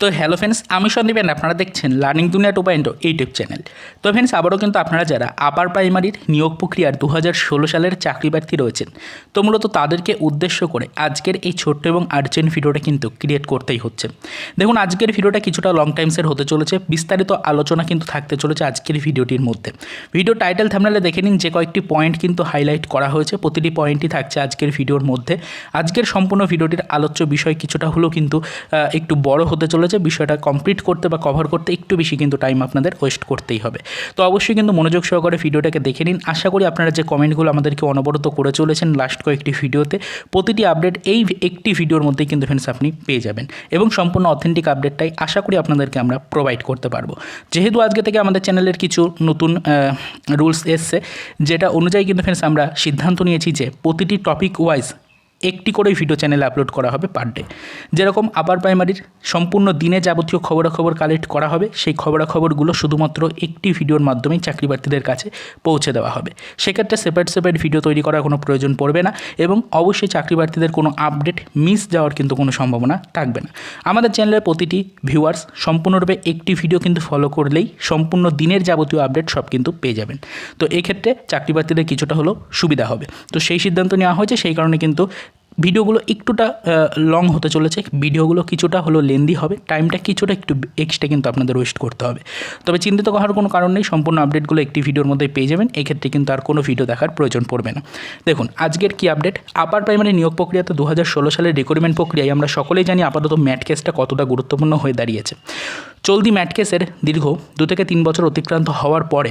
তো hello friends আমি Sandeep and আপনারা দেখছেন learning Duniya two point YouTube channel তো ফ্রেন্ডস আবারও কিন্তু আপনারা যারা আপার প্রাইমারির নিয়োগ প্রক্রিয়ার দু সালের চাকরি প্রার্থী রয়েছেন, তো মূলত তাদেরকে উদ্দেশ্য করে আজকের এই ছোট্ট এবং আর্জেন্ট ভিডিওটা কিন্তু ক্রিয়েট করতেই হচ্ছে। দেখুন, আজকের ভিডিওটা কিছুটা লং টাইমসের হতে চলেছে, বিস্তারিত আলোচনা কিন্তু থাকতে চলেছে আজকের ভিডিওটির মধ্যে। ভিডিও টাইটেল থামনালে দেখে নিন, যে কয়েকটি পয়েন্ট কিন্তু হাইলাইট করা হয়েছে, প্রতিটি পয়েন্টই থাকছে আজকের ভিডিওর মধ্যে। আজকের সম্পূর্ণ ভিডিওটির আলোচ্য বিষয় কিছুটা হলেও কিন্তু একটু বড় হতে চলেছে। বিষয়টা কমপ্লিট করতে বা কভার করতে একটু বেশি কিন্তু টাইম আপনাদের ওয়েস্ট করতেই হবে। তো অবশ্যই কিন্তু মনোযোগ সহকারে ভিডিওটাকে দেখে নিন। আশা করি আপনারা যে কমেন্টগুলো আমাদেরকে অনবরত করে চলেছেন লাস্ট কয়েকটি ভিডিওতে, প্রতিটি আপডেট এই একটি ভিডিওর মধ্যেই কিন্তু ফ্রেন্ডস আপনি পেয়ে যাবেন। এবং সম্পূর্ণ অথেন্টিক আপডেটটাই আশা করি আপনাদেরকে আমরা প্রোভাইড করতে পারব। যেহেতু আজকে থেকে আমাদের চ্যানেলের কিছু নতুন রুলস এসছে, যেটা অনুযায়ী কিন্তু ফ্রেন্ডস আমরা সিদ্ধান্ত নিয়েছি যে প্রতিটি টপিক ওয়াইজ একটি করে ভিডিও চ্যানেলে আপলোড করা হবে পার ডে যেরকম আপার প্রাইমারির সম্পূর্ণ দিনে যাবতীয় খবরাখবর কালেক্ট করা হবে, সেই খবরাখবরগুলো শুধুমাত্র একটি ভিডিওর মাধ্যমেই চাকরি প্রার্থীদের কাছে পৌঁছে দেওয়া হবে। সেক্ষেত্রে সেপারেট সেপারেট ভিডিও তৈরি করার কোনো প্রয়োজন পড়বে না এবং অবশ্যই চাকরি প্রার্থীদের কোনো আপডেট মিস যাওয়ার কিন্তু কোনো সম্ভাবনা থাকবে না। আমাদের চ্যানেলের প্রতিটি ভিউয়ার্স সম্পূর্ণরূপে একটি ভিডিও কিন্তু ফলো করলেই সম্পূর্ণ দিনের যাবতীয় আপডেট সব কিন্তু পেয়ে যাবেন। তো এক্ষেত্রে চাকরি প্রার্থীদের কিছুটা হলেও সুবিধা হবে। তো সেই সিদ্ধান্ত নেওয়া হয়েছে, সেই কারণে কিন্তু ভিডিওগুলো একটুটা লং হতে চলেছে। ভিডিওগুলো কিছুটা হলো লেন্দি হবে। টাইমটা কিছুটা একটু এক্সট্রা কিন্তু আপনাদের ওয়েস্ট করতে হবে। তবে চিন্তিত করার কোনো কারণ নেই। সম্পূর্ণ আপডেটগুলো একটি ভিডিওর মধ্যে পেয়ে যাবেন। এক্ষেত্রে কিন্তু আর কোনো ভিডিও দেখার প্রয়োজন পড়বে না। দেখুন, আজকের কি আপডেট আপার প্রাইমারি নিয়োগ প্রক্রিয়াতে দু হাজার ষোলো সালের রিক্রুটমেন্ট প্রক্রিয়ায় আমরা সকলেই জানি আপাতত ম্যাট কেসটা কতটা গুরুত্বপূর্ণ হয়ে দাঁড়িয়েছে। চলতি ম্যাট কেসের দীর্ঘ দু থেকে তিন বছর অতিক্রান্ত হওয়ার পরে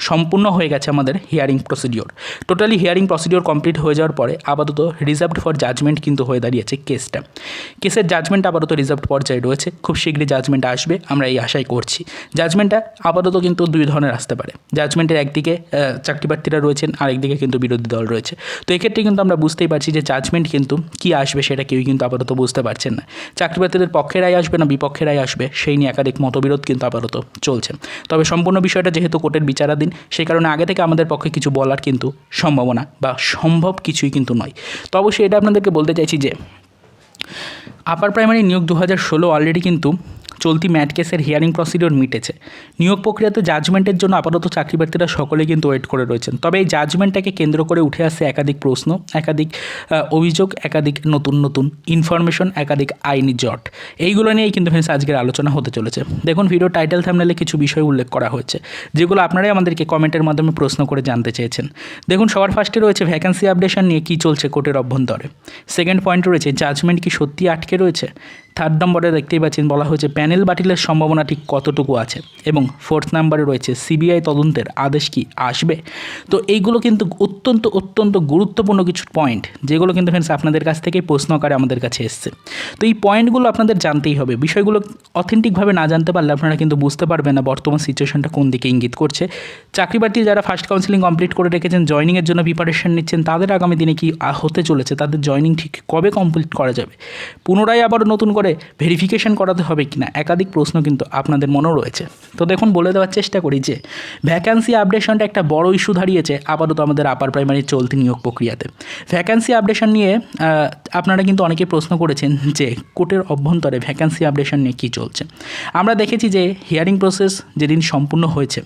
সম্পূর্ণ হয়ে গেছে আমাদের hearing procedure totally hearing procedure complete হয়ে যাওয়ার পরে আপাতত রিজার্ভড ফর জাজমেন্ট কিন্তু হয়ে দাঁড়িয়েছে কেসটা কেসের জাজমেন্ট আপাতত রিজার্ভড পর্যায়ে রয়েছে। খুব শীঘ্রই জাজমেন্ট আসবে আমরা এই আশাই করছি। জাজমেন্টটা আপাতত কিন্তু দুই ধরনের আসতে পারে। জাজমেন্টের একদিকে আহ, চাকরি প্রার্থীরা রয়েছেন আরেকদিকে কিন্তু বিরোধী দল রয়েছে। তো এক্ষেত্রে কিন্তু আমরা বুঝতেই পারছি যে জাজমেন্ট কিন্তু কী আসবে সেটা কেউই কিন্তু আপাতত বুঝতে পারছেন না। চাকরি প্রার্থীদের পক্ষের রায় আসবে না বিপক্ষের রায় আসবে সেই নিয়ে একাধিক মতবিরোধ কিন্তু আপাতত চলছে। তবে সম্পূর্ণ বিষয়টা যেহেতু কোর্টের বিচারাধীন সেই কারণে আগে থেকে আমাদের পক্ষে কিছু বলার কিন্তু সম্ভাবনা বা সম্ভব কিছুই কিন্তু নয়। তো অবশ্যই এটা আপনাদেরকে বলতে চাইছি যে আপার প্রাইমারি নিয়োগ দু হাজার ষোলো অলরেডি কিন্তু চলতি ম্যাট কেসের হিয়ারিং প্রসিডিওর মিটেছে। নিয়োগ প্রক্রিয়াতে জাজমেন্টের জন্য আপাতত চাকরি প্রার্থীরা সকলে কিন্তু ওয়েট করে রয়েছেন। তবে এই জাজমেন্টটাকে কেন্দ্র করে উঠে আসছে একাধিক প্রশ্ন, একাধিক অভিযোগ, একাধিক নতুন নতুন ইনফরমেশন একাধিক আইনি জট। এইগুলো নিয়েই কিন্তু ফ্রেন্ডস আজকের আলোচনা হতে চলেছে। দেখুন ভিডিও টাইটেল থামনেলে কিছু বিষয় উল্লেখ করা হয়েছে, যেগুলো আপনারাই আমাদেরকে কমেন্টের মাধ্যমে প্রশ্ন করে জানতে চেয়েছেন। দেখুন, সবার ফার্স্টে রয়েছে ভ্যাকেন্সি আপডেশন নিয়ে কী চলছে কোর্টের অভ্যন্তরে। সেকেন্ড পয়েন্ট রয়েছে জাজমেন্ট কি সত্যি আটকে রয়েছে? থার্ড নম্বরে দেখতেই পাচ্ছেন বলা হয়েছে, প্যানেল বাতিলের সম্ভাবনা ঠিক কতটুকু আছে? এবং ফোর্থ নাম্বারে রয়েছে, সিবিআই তদন্তের আদেশ কি আসবে? তো এইগুলো কিন্তু অত্যন্ত অত্যন্ত গুরুত্বপূর্ণ কিছু পয়েন্ট যেগুলো কিন্তু ফ্রেন্ডস আপনাদের কাছ থেকেই প্রশ্ন আকারে আমাদের কাছে এসছে। তো এই পয়েন্টগুলো আপনাদের জানতেই হবে। বিষয়গুলো অথেন্টিকভাবে না জানতে পারলে আপনারা কিন্তু বুঝতে পারবেন না বর্তমান সিচুয়েশনটা কোন দিকে ইঙ্গিত করছে। চাকরি প্রার্থী যারা ফার্স্ট কাউন্সিলিং কমপ্লিট করে রেখেছেন জয়নিংয়ের জন্য প্রিপারেশন নিচ্ছেন, তাদের আগামী দিনে কি হতে চলেছে? তাদের জয়নিং ঠিক কবে কমপ্লিট করা যাবে? পুনরায় আবার নতুন করে ভেরিফিকেশন করাতে হবে কি না একাধিক প্রশ্ন কিন্তু আপনাদের মনেও রয়েছে। তো দেখুন, বলে দেওয়ার চেষ্টা করি যে ভ্যাকান্সি আপডেশনটা একটা বড় ইস্যু দাঁড়িয়েছে, আপাতত আমাদের আপার প্রাইমারি চলতি নিয়োগ প্রক্রিয়াতে। ভ্যাকান্সি আপডেশন নিয়ে আপনারা কিন্তু অনেকে প্রশ্ন করেছেন যে, কোর্টের অভ্যন্তরে ভ্যাকান্সি আপডেশন নিয়ে কী চলছে। আমরা দেখেছি যে হিয়ারিং প্রসেস যেদিন সম্পূর্ণ হয়েছে,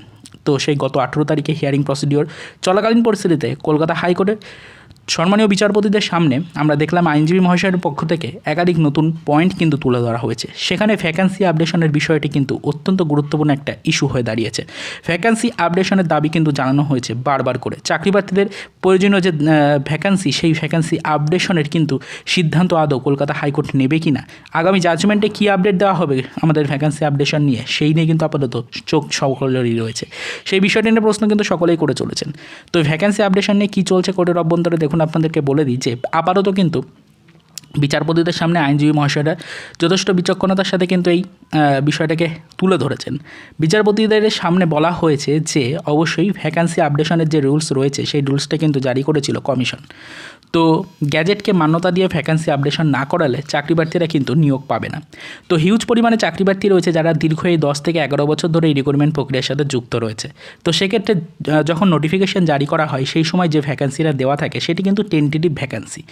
তো সেই গত আঠেরো তারিখে হিয়ারিং প্রসিডিওর চলাকালীন পরিস্থিতিতে কলকাতা হাইকোর্টে সম্মানীয় বিচারপতিদের সামনে আমরা দেখলাম আইনজীবী মহাশয়ের পক্ষ থেকে একাধিক নতুন পয়েন্ট কিন্তু তুলে ধরা হয়েছে। সেখানে ভ্যাকান্সি আপডেশনের বিষয়টি কিন্তু অত্যন্ত গুরুত্বপূর্ণ একটা ইস্যু হয়ে দাঁড়িয়েছে। ভ্যাকান্সি আপডেশনের দাবি কিন্তু জানানো হয়েছে বারবার করে। চাকরি প্রার্থীদের প্রয়োজনীয় যে ভ্যাকান্সি সেই ভ্যাকান্সি আপডেশনের কিন্তু সিদ্ধান্ত আদৌ কলকাতা হাইকোর্ট নেবে কি না আগামী জাজমেন্টে কী আপডেট দেওয়া হবে আমাদের ভ্যাকান্সি আপডেশন নিয়ে, সেই নিয়ে কিন্তু আপাতত চোখ সকলেরই রয়েছে। সেই বিষয়টি নিয়ে প্রশ্ন কিন্তু সকলেই করে চলেছেন। তো ভ্যাকান্সি আপডেশন নিয়ে কী চলছে কোর্টের অভ্যন্তরে দেখুন। আপনাদেরকে বলে দিই যে আপাতত কিন্তু বিচারপতিদের সামনে আইনজীবী মহাশয়রা যথেষ্ট বিচক্ষণতার সাথে কিন্তু এই বিষয়টাকে তুলে ধরেছেন। বিচারপতিদের সামনে বলা হয়েছে যে অবশ্যই ভ্যাকান্সি আপডেশনের যে রুলস রয়েছে, সেই রুলসটা কিন্তু জারি করেছিল কমিশন। তো গ্যাজেটকে মান্যতা দিয়ে ভ্যাকান্সি আপডেশন না করালে চাকরি প্রার্থীরা কিন্তু নিয়োগ পাবে না। তো হিউজ পরিমাণে চাকরি প্রার্থী রয়েছে যারা দীর্ঘ এই দশ থেকে এগারো বছর ধরে এই রিক্রুটমেন্ট প্রক্রিয়ার সাথে যুক্ত রয়েছে। তো সেক্ষেত্রে যখন নোটিফিকেশন জারি করা হয়, সেই সময় যে ভ্যাকান্সিরা দেওয়া থাকে, সেটি কিন্তু টেন্টেটিভ ভ্যাকান্সি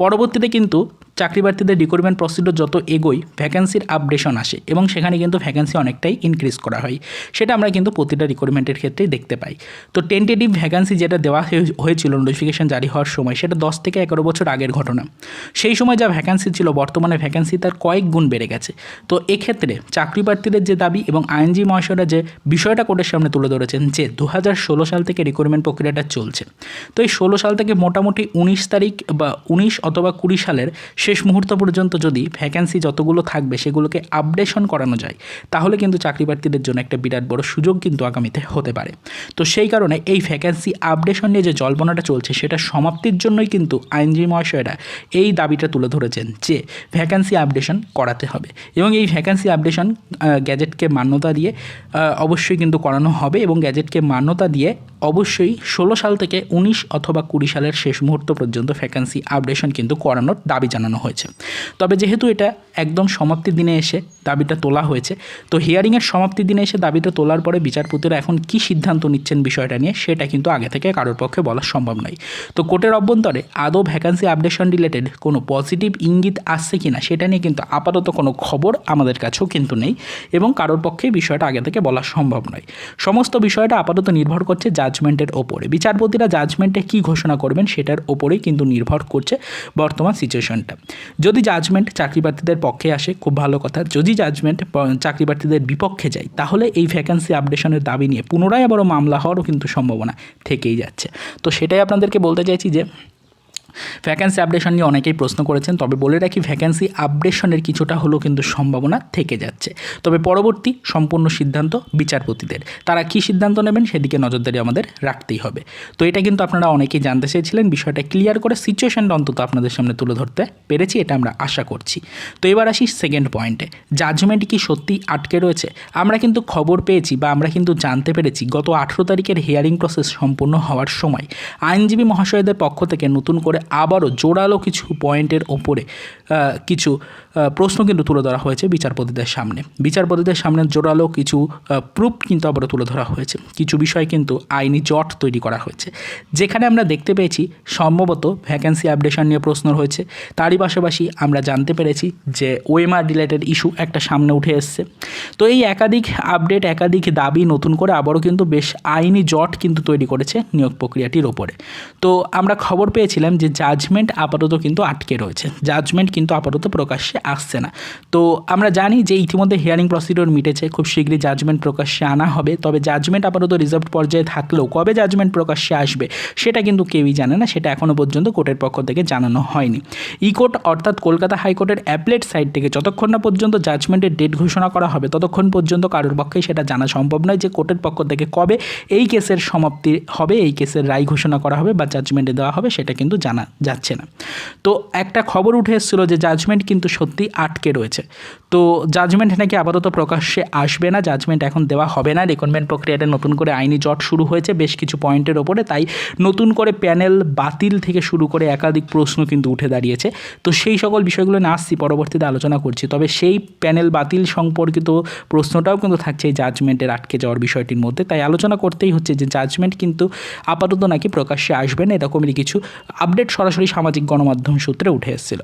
পরবর্তীতে কিন্তু চাকরি প্রার্থীদের রিক্রুটমেন্ট প্রসিডিওর যত এগোই ভ্যাকেন্সির আপডেশন আসে এবং সেখানে কিন্তু ভ্যাকেন্সি অনেকটাই ইনক্রিজ করা হয়। সেটা আমরা কিন্তু প্রতিটা রিক্রুটমেন্টের ক্ষেত্রেই দেখতে পাই। তো টেন্টেটিভ ভ্যাকেন্সি যেটা দেওয়া হয়ে- হয়েছিল নোটিফিকেশন জারি হওয়ার সময়, সেটা দশ থেকে এগারো বছর আগের ঘটনা। সেই সময় যা ভ্যাকেন্সি ছিল, বর্তমানে ভ্যাকেন্সি তার কয়েক গুণ বেড়ে গেছে। তো এক্ষেত্রে চাকরি প্রার্থীদের যে দাবি এবং আইনজীবী মহাশয়রা যে বিষয়টা কোর্টের সামনে তুলে ধরেছেন যে দু সাল থেকে রিক্রুটমেন্ট প্রক্রিয়াটা চলছে। তো এই ষোলো সাল থেকে মোটামুটি উনিশ তারিখ বা উনিশ অথবা কুড়ি সালের শেষ মুহূর্ত পর্যন্ত যদি ভ্যাকেন্সি যতগুলো থাকবে সেগুলোকে আপডেশন করানো যায়, তাহলে কিন্তু চাকরি প্রার্থীদের জন্য একটা বিরাট বড় সুযোগ কিন্তু আগামীতে হতে পারে। তো সেই কারণে এই ভ্যাকেন্সি আপডেশন নিয়ে যে জল্পনাটা চলছে সেটা সমাপ্তির জন্যই কিন্তু আইনজীবী মহাশয়রা এই দাবিটা তুলে ধরেছেন যে ভ্যাকেন্সি আপডেশন করাতে হবে এবং এই ভ্যাকেন্সি আপডেশন গ্যাজেটকে মান্যতা দিয়ে অবশ্যই কিন্তু করানো হবে এবং গ্যাজেটকে মান্যতা দিয়ে অবশ্যই ষোলো সাল থেকে উনিশ অথবা কুড়ি সালের শেষ মুহূর্ত পর্যন্ত ভ্যাকেন্সি আপডেশন কিন্তু করানোর দাবি জানানো হয়েছে। তবে যেহেতু এটা একদম সমাপ্তির দিনে এসে দাবিটা তোলা হয়েছে, তো হিয়ারিংয়ের সমাপ্তির দিনে এসে দাবিটা তোলার পরে বিচারপতিরা এখন কী সিদ্ধান্ত নিচ্ছেন বিষয়টা নিয়ে, সেটা কিন্তু আগে থেকে কারোর পক্ষে বলা সম্ভব নয়। তো কোর্টের অভ্যন্তরে আদৌ ভ্যাকেন্সি আপডেশন রিলেটেড কোনো পজিটিভ ইঙ্গিত আসছে কি না সেটা নিয়ে কিন্তু আপাতত কোনো খবর আমাদের কাছেও কিন্তু নেই এবং কারোর পক্ষে বিষয়টা আগে থেকে বলা সম্ভব নয়। সমস্ত বিষয়টা আপাতত নির্ভর করছে জাজমেন্টের ওপরে। বিচারপতিরা জাজমেন্টে কী ঘোষণা করবেন, সেটার ওপরেই কিন্তু নির্ভর করছে বর্তমান সিচুয়েশনটা যদি জাজমেন্ট চাকরি প্রার্থীদের পক্ষে আসে, খুব ভালো কথা। যদি জাজমেন্ট চাকরি প্রার্থীদের বিপক্ষে যায়, তাহলে এই ভ্যাকেন্সি আপডেশনের দাবি নিয়ে পুনরায় আবারও মামলা হওয়ারও কিন্তু সম্ভাবনা থেকেই যাচ্ছে। তো সেটাই আপনাদেরকে বলতে চাইছি যে ভ্যাকেন্সি আপডেশন নিয়ে অনেকেই প্রশ্ন করেছেন, তবে বলে রাখি ভ্যাকেন্সি আপডেশনের কিছুটা হলেও কিন্তু সম্ভাবনা থেকে যাচ্ছে। তবে পরবর্তী সম্পূর্ণ সিদ্ধান্ত বিচারপতিদের। তারা কী সিদ্ধান্ত নেবেন সেদিকে নজরদারি আমাদের রাখতেই হবে। তো এটা কিন্তু আপনারা অনেকেই জানতে চেয়েছিলেন, বিষয়টা ক্লিয়ার করে সিচুয়েশনটা অন্তত আপনাদের সামনে তুলে ধরতে পেরেছি, এটা আমরা আশা করছি। তো এবার আসি সেকেন্ড পয়েন্টে জাজমেন্ট কি সত্যি আটকে রয়েছে? আমরা কিন্তু খবর পেয়েছি বা আমরা কিন্তু জানতে পেরেছি গত আঠেরো তারিখের হিয়ারিং প্রসেস সম্পূর্ণ হওয়ার সময়। আইনজীবী মহাশয়দের পক্ষ থেকে নতুন করে আবারও জোরালো কিছু পয়েন্টের ওপরে কিছু প্রশ্ন কিন্তু তুলে ধরা হয়েছে বিচারপতিদের সামনে। বিচারপতিদের সামনে জোরালো কিছু প্রুফ কিন্তু আবারও তুলে ধরা হয়েছে। কিছু বিষয় কিন্তু আইনি জট তৈরি করা হয়েছে। যেখানে আমরা দেখতে পেয়েছি সম্ভবত ভ্যাকেন্সি আপডেশন নিয়ে প্রশ্ন রয়েছে। তারই পাশাপাশি আমরা জানতে পেরেছি যে ওএমআর রিলেটেড ইস্যু একটা সামনে উঠে এসছে। তো এই একাধিক আপডেট একাধিক দাবি নতুন করে আবারও কিন্তু বেশ আইনি জট কিন্তু তৈরি করেছে নিয়োগ প্রক্রিয়াটির ওপরে। তো আমরা খবর পেয়েছিলাম যে জাজমেন্ট আপাতত কিন্তু আটকে রয়েছে। জাজমেন্ট কিন্তু আপাতত প্রকাশ্যে আসছে না। তো আমরা জানি যে ইতিমধ্যে হিয়ারিং প্রসিডিওর মিটেছে, খুব শীঘ্রই জাজমেন্ট প্রকাশ্যে আনা হবে। তবে জাজমেন্ট আপাতত রিজার্ভ পর্যায়ে থাকলেও কবে জাজমেন্ট প্রকাশ্যে আসবে, সেটা কিন্তু কেউই জানে না, সেটা এখনও পর্যন্ত কোর্টের পক্ষ থেকে জানানো হয়নি। ই কোর্ট অর্থাৎ কলকাতা হাইকোর্টের অ্যাপলেট সাইড থেকে যতক্ষণ না পর্যন্ত জাজমেন্টের ডেট ঘোষণা করা হবে, ততক্ষণ পর্যন্ত কারোর পক্ষেই সেটা জানা সম্ভব নয় যে কোর্টের পক্ষ থেকে কবে এই কেসের সমাপ্তি হবে, এই কেসের রায় ঘোষণা করা হবে বা জাজমেন্টে দেওয়া হবে, সেটা কিন্তু জানা যাচ্ছে না। তো একটা খবর উঠে এসেছিল যে জাজমেন্ট কিন্তু সত্যি আটকে রয়েছে। তো জাজমেন্ট নাকি আপাতত প্রকাশ্যে আসবে না জাজমেন্ট এখন দেওয়া হবে না। রিক্রুটমেন্ট প্রক্রিয়াটা নতুন করে আইনি জট শুরু হয়েছে বেশ কিছু পয়েন্টের ওপরে, তাই নতুন করে প্যানেল বাতিল থেকে শুরু করে একাধিক প্রশ্ন কিন্তু উঠে দাঁড়িয়েছে। তো সেই সকল বিষয়গুলো না আসছি, পরবর্তীতে আলোচনা করছি। তবে সেই প্যানেল বাতিল সম্পর্কিত প্রশ্নটাও কিন্তু থাকছে এই জাজমেন্টের আটকে যাওয়ার বিষয়টির মধ্যে। তাই আলোচনা করতেই হচ্ছে যে জাজমেন্ট কিন্তু আপাতত নাকি প্রকাশ্যে আসবে না এরকমই কিছু আপডেট সরাসরি সামাজিক গণমাধ্যম সূত্রে উঠে এসেছিল।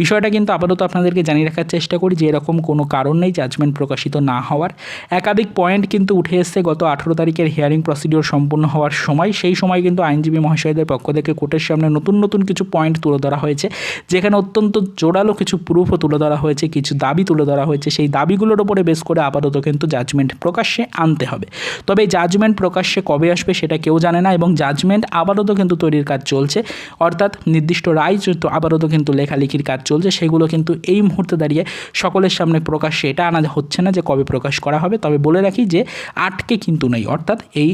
বিষয়টা কিন্তু আপাতত আপনাদেরকে জানিয়ে রাখার চেষ্টা করি যে এরকম কোনো কারণ নেই জাজমেন্ট প্রকাশিত না হওয়ার। একাধিক পয়েন্ট কিন্তু উঠে এসছে গত আঠেরো তারিখের হিয়ারিং প্রসিডিওর সম্পূর্ণ হওয়ার সময়। সেই সময় কিন্তু আইনজীবী মহাশয়দের পক্ষ থেকে কোর্টের সামনে নতুন নতুন কিছু পয়েন্ট তুলে ধরা হয়েছে, যেখানে অত্যন্ত জোরালো কিছু প্রুফও তুলে ধরা হয়েছে, কিছু দাবি তুলে ধরা হয়েছে। সেই দাবিগুলোর উপরে বেশ করে আপাতত কিন্তু জাজমেন্ট প্রকাশ্যে আনতে হবে। তবে জাজমেন্ট প্রকাশ্যে কবে আসবে সেটা কেউ জানে না এবং জাজমেন্ট আপাতত কিন্তু তৈরির কাজ চলছে। অর্থাৎ নির্দিষ্ট রায় তো আবারও কিন্তু লেখালেখির কাজ চলছে, সেগুলো কিন্তু এই মুহূর্তে দাঁড়িয়ে সকলের সামনে প্রকাশ্যে এটা আনা হচ্ছে না যে কবে প্রকাশ করা হবে। তবে বলে রাখি যে আটকে কিন্তু নেই, অর্থাৎ এই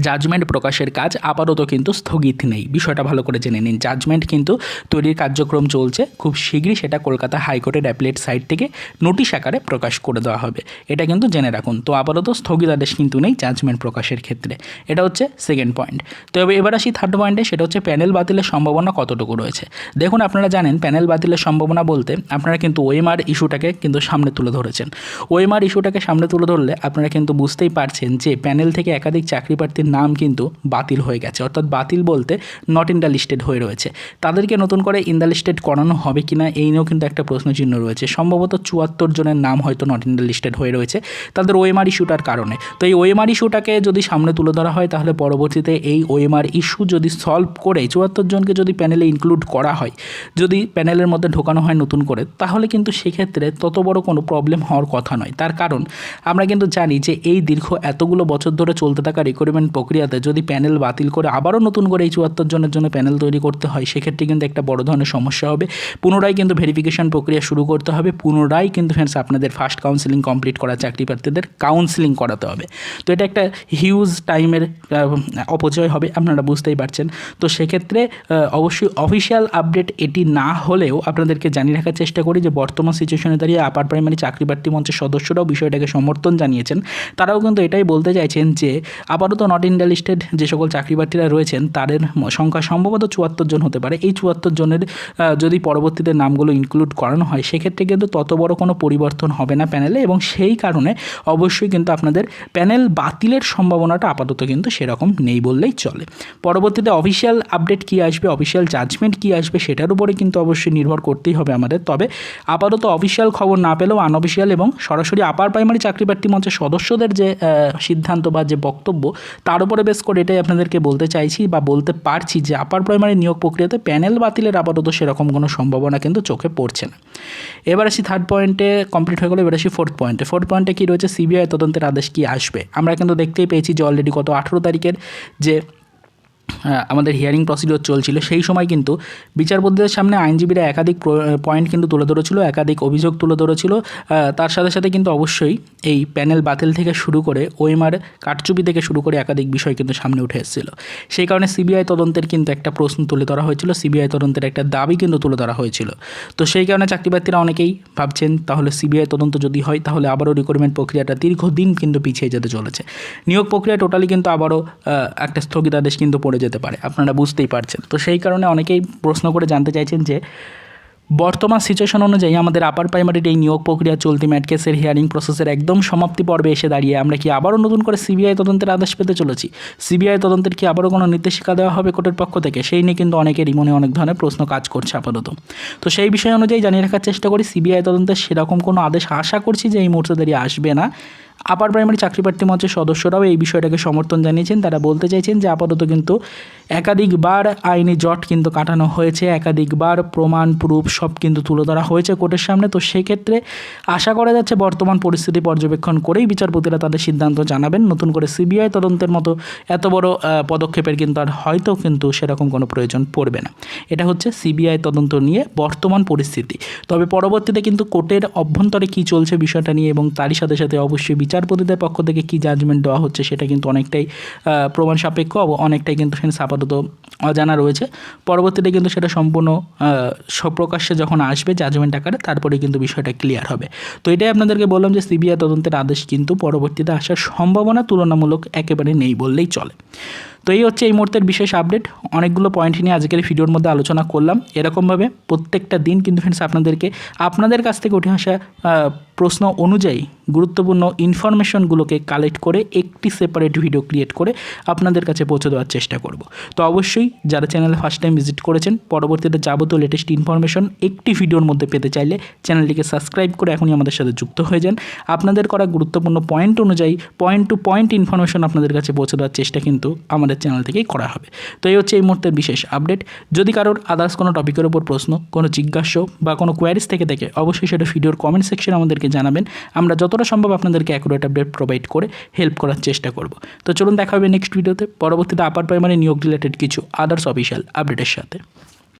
জাজমেন্ট প্রকাশের কাজ আপাতত কিন্তু স্থগিত নেই। বিষয়টা ভালো করে জেনে নিন। জাজমেন্ট কিন্তু তৈরির কার্যক্রম চলছে। খুব শীঘ্রই সেটা কলকাতা হাইকোর্টের অ্যাপলেট সাইট থেকে নোটিশ আকারে প্রকাশ করে দেওয়া হবে। এটা কিন্তু জেনে রাখুন। তো আপাতত স্থগিতাদেশ কিন্তু নেই জাজমেন্ট প্রকাশের ক্ষেত্রে। এটা হচ্ছে সেকেন্ড পয়েন্ট তো এবার- আসি থার্ড পয়েন্টে সেটা হচ্ছে প্যানেল বাতিলের সম্ভাবনা কতটুকু রয়েছে? দেখুন, আপনারা জানেন প্যানেল বাতিলের সম্ভাবনা বলতে আপনারা কিন্তু ওএমআর ইস্যুটাকে কিন্তু সামনে তুলে ধরেছেন। ওএমআর ইস্যুটাকে সামনে তুলে ধরলে আপনারা কিন্তু বুঝতেই পারছেন যে প্যানেল থেকে একাধিক চাকরি প্রার্থী প্রার্থীর নাম কিন্তু বাতিল হয়ে গেছে। অর্থাৎ বাতিল বলতে নট ইন দ্য লিস্টেড হয়ে রয়েছে। তাদেরকে নতুন করে ইন দ্য লিস্টেড করানো হবে কি না এই নিয়েও কিন্তু একটা প্রশ্নচিহ্ন রয়েছে। সম্ভবত চুয়াত্তর জনের নাম হয়তো নট ইন দ্য লিস্টেড হয়ে রয়েছে। তাদের ওএমআর ইস্যুটার কারণে। তো এই ওএমআর ইস্যুটাকে যদি সামনে তুলে ধরা হয়, তাহলে পরবর্তীতে এই ওএমআর ইস্যু যদি সলভ করে চুয়াত্তর জনকে যদি প্যানেলে ইনক্লুড করা হয়, যদি প্যানেলের মধ্যে ঢোকানো হয় নতুন করে, তাহলে কিন্তু সেক্ষেত্রে তত বড় কোনো প্রবলেম হওয়ার কথা নয়। তার কারণ, আমরা কিন্তু জানি যে এই দীর্ঘ এতগুলো বছর ধরে চলতে থাকা রিক্রুটমেন্ট প্রক্রিয়াতে যদি প্যানেল বাতিল করে আবারও নতুন করে এই চুয়াত্তর জনের জন্য প্যানেল তৈরি করতে হয়, সেক্ষেত্রে কিন্তু একটা বড় ধরনের সমস্যা হবে। পুনরায় কিন্তু ভেরিফিকেশন প্রক্রিয়া শুরু করতে হবে। পুনরায় কিন্তু ফ্রেন্ডস আপনাদের ফার্স্ট কাউন্সিলিং কমপ্লিট করা, চাকরি প্রার্থীদের কাউন্সিলিং করাতে হবে। তো এটা একটা হিউজ টাইমের অপচয় হবে, আপনারা বুঝতেই পারছেন। তো সেক্ষেত্রে অবশ্যই অফিসিয়াল আপডেট এটি না হলেও আপনাদেরকে জানিয়ে রাখার চেষ্টা করি যে বর্তমান সিচুয়েশনে দাঁড়িয়ে আপার প্রাইমারি চাকরি প্রার্থী মঞ্চের সদস্যরাও বিষয়টাকে সমর্থন জানিয়েছেন। তারাও কিন্তু এটাই বলতে চাইছেন যে, আপাতত নট ইন্ডিয়া লিস্টেড যে সকল চাকরি প্রার্থীরা রয়েছেন, তাদের সংখ্যা সম্ভবত চুয়াত্তর জন হতে পারে। এই চুয়াত্তর জনের যদি পরবর্তীতে নামগুলো ইনক্লুড করানো হয়, সেক্ষেত্রে কিন্তু তত বড় কোনো পরিবর্তন হবে না প্যানেলে এবং সেই কারণে অবশ্যই কিন্তু আপনাদের প্যানেল বাতিলের সম্ভাবনাটা আপাতত কিন্তু সেরকম নেই বললেই চলে। পরবর্তীতে অফিসিয়াল আপডেট কী আসবে অফিসিয়াল জাজমেন্ট কী আসবে, সেটার উপরে কিন্তু অবশ্যই নির্ভর করতেই হবে আমাদের। তবে আপাতত অফিসিয়াল খবর না পেলেও আনঅফিসিয়াল এবং সরাসরি আপার প্রাইমারি চাকরি প্রার্থী মঞ্চের সদস্যদের যে সিদ্ধান্ত বা যে বক্তব্য তার উপরে বেশ করে এটাই আপনাদেরকে বলতে চাইছি বা বলতে পারছি যে আপার প্রাইমারি নিয়োগ প্রক্রিয়াতে প্যানেল বাতিলের আপাতত সেরকম কোনো সম্ভাবনা কিন্তু চোখে পড়ছে না। এবার আসি থার্ড পয়েন্টে কমপ্লিট হয়ে গেলো, এবার আসি ফোর্থ পয়েন্টে ফোর্থ পয়েন্টে কী রয়েছে? সিবিআই তদন্তের আদেশ কি আসবে? আমরা কিন্তু দেখতেই পেয়েছি যে অলরেডি গত আঠেরো তারিখের যে আমাদের হিয়ারিং প্রসিডিওর চলছিল। সেই সময় কিন্তু বিচারপতিদের সামনে আইনজীবীরা একাধিক পয়েন্ট কিন্তু তুলে ধরেছিল, একাধিক অভিযোগ তুলে ধরেছিল। তার সাথে সাথে কিন্তু অবশ্যই এই প্যানেল বাতিল থেকে শুরু করে ওএমআর কারচুপি থেকে শুরু করে একাধিক বিষয় কিন্তু সামনে উঠে এসেছিল। সেই কারণে সিবিআই তদন্তের কিন্তু একটা প্রশ্ন তুলে ধরা হয়েছিল সিবিআই তদন্তের একটা দাবি কিন্তু তুলে ধরা হয়েছিল। তো সেই কারণে চাকরিপ্রার্থীরা অনেকেই ভাবছেন, তাহলে সিবিআই তদন্ত যদি হয়, তাহলে আবারও রিক্রুটমেন্ট প্রক্রিয়াটা দীর্ঘদিন কিন্তু পিছিয়ে যেতে চলেছে। নিয়োগ প্রক্রিয়া টোটালি কিন্তু আবারও একটা স্থগিতাদেশ কিন্তু পড়ে যেতে পারে, আপনারা বুঝতেই পারছেন। তো সেই কারণে অনেকেই প্রশ্ন করে জানতে চাইছেন যে, বর্তমান সিচুয়েশন অনুযায়ী আমাদের আপার প্রাইমারির এই নিয়োগ প্রক্রিয়া চলতি ম্যাট কেসের হিয়ারিং প্রসেসের একদম সমাপ্তি পর্বে এসে দাঁড়িয়ে আমরা কি আবারও নতুন করে সিবিআই তদন্তের আদেশ পেতে চলেছি? সিবিআই তদন্তের কি আবারও কোনো নির্দেশিকা দেওয়া হবে কোর্টের পক্ষ থেকে? সেই নিয়ে কিন্তু অনেকেরই মনে অনেক ধরনের প্রশ্ন কাজ করছে আপাতত। তো সেই বিষয় অনুযায়ী জানিয়ে রাখার চেষ্টা করি সিবিআই তদন্তের সেরকম কোনো আদেশ আশা করছি যে এই মুহূর্তে দাঁড়িয়ে আসবে না। আপার প্রাইমারি চাকরি প্রার্থী মঞ্চের সদস্যরাও এই বিষয়টাকে সমর্থন জানিয়েছেন। তারা বলতে চাইছেন যে আপাতত কিন্তু একাধিকবার আইনি জট কিন্তু কাটানো হয়েছে, একাধিকবার প্রমাণ প্রুফ সব কিন্তু তুলে ধরা হয়েছে কোর্টের সামনে। তো সেক্ষেত্রে আশা করা যাচ্ছে বর্তমান পরিস্থিতি পর্যবেক্ষণ করেই বিচারপতিরা তাদের সিদ্ধান্ত জানাবেন। নতুন করে সিবিআই তদন্তের মতো এত বড় পদক্ষেপের কিন্তু আর হয়তো কিন্তু সেরকম কোনো প্রয়োজন পড়বে না। এটা হচ্ছে সিবিআই তদন্ত নিয়ে বর্তমান পরিস্থিতি। তবে পরবর্তীতে কিন্তু কোর্টের অভ্যন্তরে কী চলছে বিষয়টা নিয়ে এবং তারই সাথে সাথে অবশ্যই বিচারপতিদের পক্ষ থেকে কি জাজমেন্ট দেওয়া হচ্ছে সেটা কিন্তু অনেকটাই প্রমাণ সাপেক্ষ অনেকটাই কিন্তু সেখানে আপাতত অজানা রয়েছে। পরবর্তীতে কিন্তু সেটা সম্পূর্ণ স্বপ্রকাশ্যে যখন আসবে জাজমেন্ট আকারে তারপরে কিন্তু বিষয়টা ক্লিয়ার হবে। তো এটাই আপনাদেরকে বললাম যে সিবিআই তদন্তের আদেশ কিন্তু পরবর্তীতে আসার সম্ভাবনা তুলনামূলক একেবারে নেই বললেই চলে। তো এই হচ্ছে এই মুহূর্তের বিশেষ আপডেট অনেকগুলো পয়েন্ট নিয়ে আজকের ভিডিওর মধ্যে আলোচনা করলাম। এরকমভাবে প্রত্যেকটা দিন কিন্তু ফ্রেন্ডস আপনাদেরকে আপনাদের কাছ থেকে উঠে আসা প্রশ্ন অনুযায়ী গুরুত্বপূর্ণ ইনফরমেশনগুলোকে কালেক্ট করে একটি সেপারেট ভিডিও ক্রিয়েট করে আপনাদের কাছে পৌঁছে দেওয়ার চেষ্টা করব। তো অবশ্যই যারা চ্যানেলে ফার্স্ট টাইম ভিজিট করেছেন, পরবর্তীতে যাবতীয় লেটেস্ট ইনফরমেশন একটি ভিডিওর মধ্যে পেতে চাইলে চ্যানেলটিকে সাবস্ক্রাইব করে এখনই আমাদের সাথে যুক্ত হয়ে যান। আপনাদের করা গুরুত্বপূর্ণ পয়েন্ট অনুযায়ী পয়েন্ট টু পয়েন্ট ইনফরমেশন আপনাদের কাছে পৌঁছে দেওয়ার চেষ্টা কিন্তু আমাদের চ্যানেল থেকেই করা হবে। তো এই হচ্ছে এই মুহূর্তের বিশেষ আপডেট যদি কারোর আদার্স কোনো টপিকের ওপর প্রশ্ন, কোনো জিজ্ঞাসা বা কোনো কোয়ারিজ থেকে থেকে অবশ্যই সেটা ভিডিওর কমেন্ট সেকশনে আমাদেরকে জানাবেন। আমরা যতটা সম্ভব আপনাদেরকে অ্যাকুরেট আপডেট প্রোভাইড করে হেল্প করার চেষ্টা করব। তো চলুন দেখা হবে নেক্সট ভিডিওতে পরবর্তীতে আপার প্রাইমারি নিয়োগ রিলেটেড কিছু আদার্স অফিসিয়াল আপডেটের সাথে।